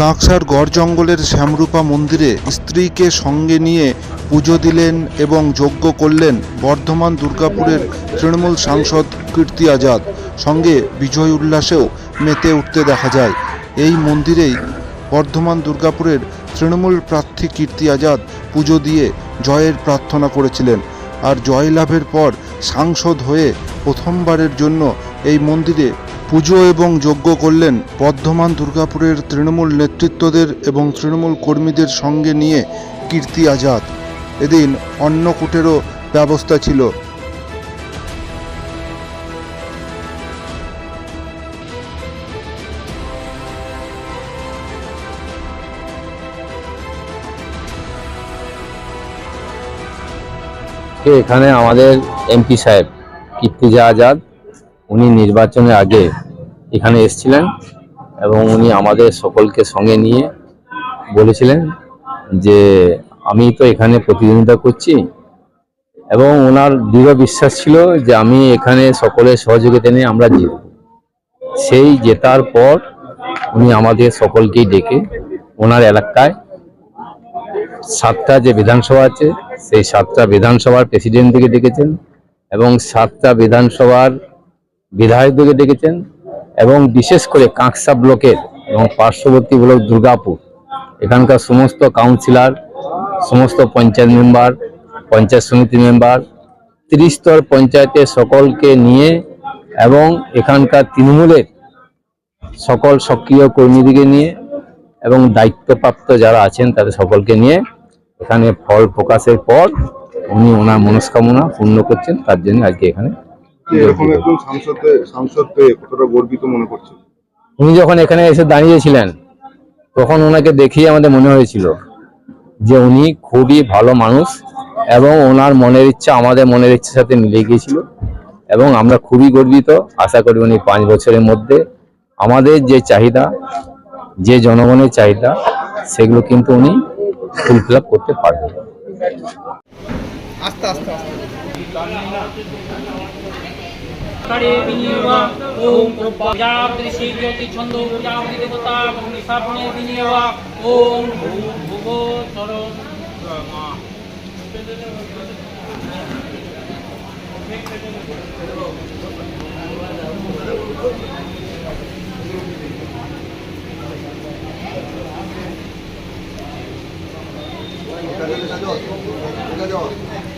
কাঁকসার গড় জঙ্গলের শ্যামরূপা মন্দিরে স্ত্রীকে সঙ্গে নিয়ে পুজো দিলেন এবং যজ্ঞ করলেন বর্ধমান দুর্গাপুরের তৃণমূল সাংসদ কীর্তি আজাদ। সঙ্গে বিজয় উল্লাসেও মেতে উঠতে দেখা যায়। এই মন্দিরেই বর্ধমান দুর্গাপুরের তৃণমূল প্রার্থী কীর্তি আজাদ পুজো দিয়ে জয়ের প্রার্থনা করেছিলেন। আর জয়লাভের পর সাংসদ হয়ে প্রথমবারের জন্য এই মন্দিরে পুজো এবং যজ্ঞ করলেন বর্ধমান দুর্গাপুরের তৃণমূল নেতৃত্বদের এবং তৃণমূল কর্মীদের সঙ্গে নিয়ে কীর্তি আজাদ। এদিন অন্নকূটেরও ব্যবস্থা ছিল। এখানে আমাদের এমপি সাহেব কীর্তিজা আজাদ উনি নির্বাচনের আগে এখানে এসেছিলেন এবং উনি আমাদের সকলকে সঙ্গে নিয়ে বলেছিলেন যে আমি তো এখানে প্রতিদ্বন্দ্বিতা করছি। এবং ওনার দৃঢ় বিশ্বাস ছিল যে আমি এখানে সকলের সহযোগিতা নিয়ে আমরা জিতব। সেই জেতার পর উনি আমাদের সকলকেই ডেকে ওনার এলাকায় সাতটা যে বিধানসভা আছে, সেই সাতটা বিধানসভার প্রেসিডেন্টকে ডেকেছেন এবং সাতটা বিধানসভার বিধায়কদেরকে ডেকেছেন এবং বিশেষ করে কাঁকসা ব্লকের এবং পার্শ্ববর্তী ব্লক দুর্গাপুর। এখানকার সমস্ত কাউন্সিলর, সমস্ত পঞ্চায়েত মেম্বার, পঞ্চায়েত সমিতি মেম্বার, ত্রিস্তর পঞ্চায়েতের সকলকে নিয়ে এবং এখানকার তৃণমূলের সকল সক্রিয় কর্মীদেরকে নিয়ে এবং দায়িত্বপ্রাপ্ত যারা আছেন তাদের সকলকে নিয়ে এখানে ফল প্রকাশের পর উনি ওনার মনস্কামনা পূর্ণ করছেন। তার জন্য আজকে এখানে এরকম একজন সাংসদ সাংসদ কতটা গর্বিত মনে করছেন? উনি যখন এখানে এসে দাঁড়িয়েছিলেন তখন ওনাকে দেখেই আমাদের মনে হয়েছিল যে উনি খুবই ভালো মানুষ এবং ওনার মনের ইচ্ছা আমাদের মনের ইচ্ছার সাথে মিলে গিয়েছিল এবং আমরা খুবই গর্বিত। আশা করি উনি পাঁচ বছরের মধ্যে আমাদের যে চাহিদা যে জনগণের চাহিদা সেগুলো কিন্তু উনি ফুলফিল করতে পারবেন। करे विनियोग ओम प्रजापति ज्योति छंदो प्रजापति देवता निशापणे विनियोग ओम भू भुवो चरो Gracias.